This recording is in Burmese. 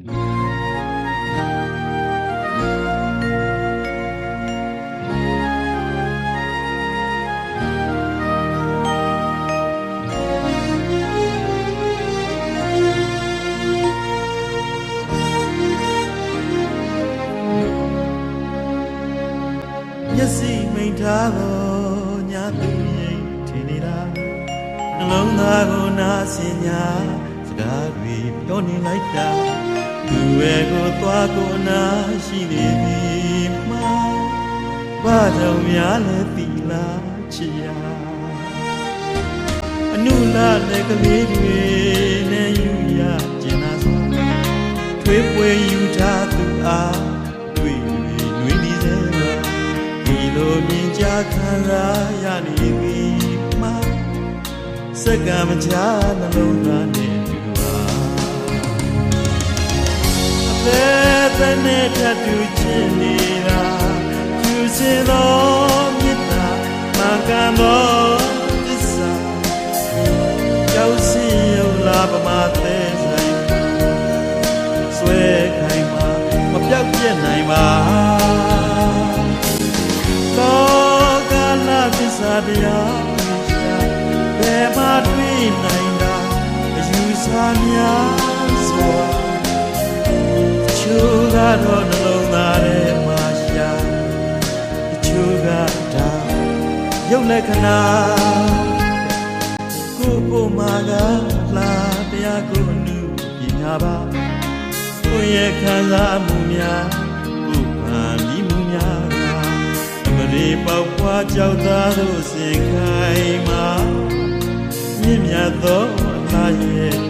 မျက်စိမိန်ထားတော့ညာသူရင်ထင်နေတာနှလုံးသားကိုနာဆင်ညာစကားတွေပြောနေလိုက်တာ သူရဲ့ကိုသွားကိုနာရှိနေပြီမှာဘာကြောင့်များလဲပြီလားချစ်ရအနုလာတဲ့ကလေးတွေနဲ့ယူရကျင်နာစွာထွေးပွေယူထားသူအားတွေ့တွေ့နှွေးနေစေပါဒီလိုမြင်ကြခံစားရနေပြီမှာစက္ကမချာနှလုံးသား သက်သက်နဲ့ထပ်တူချင်နေတာကျူစင်သောမေတ္တာမှန်ကန်သောသစ္စာကြောက်စီရောက်လာပမာသေးဆိုင်ဆွဲခိုင်မှာမပြောက်ပြက်နိုင်ပါလောကလာသစ္စာတရားရှာဘယ်မှာတွေ့နိုင်တာအယူဆများစွာ ချိုးကတော့နှလုံးသားထဲမှာရှာချိုးကဒါရုပ်လက္ခဏာကိုယ်ကိုယ်မှာကလာတရားကိုအနုပညာပါကိုယ့်ရဲ့ခံစားမှုများကိုယ်မှန်ဒီမှုများကမရေပေါက်ဖွာကြောက်သားတို့စင်ခိုင်မှာမြင့်မြတ်သောအလားရဲ့သစ္စာ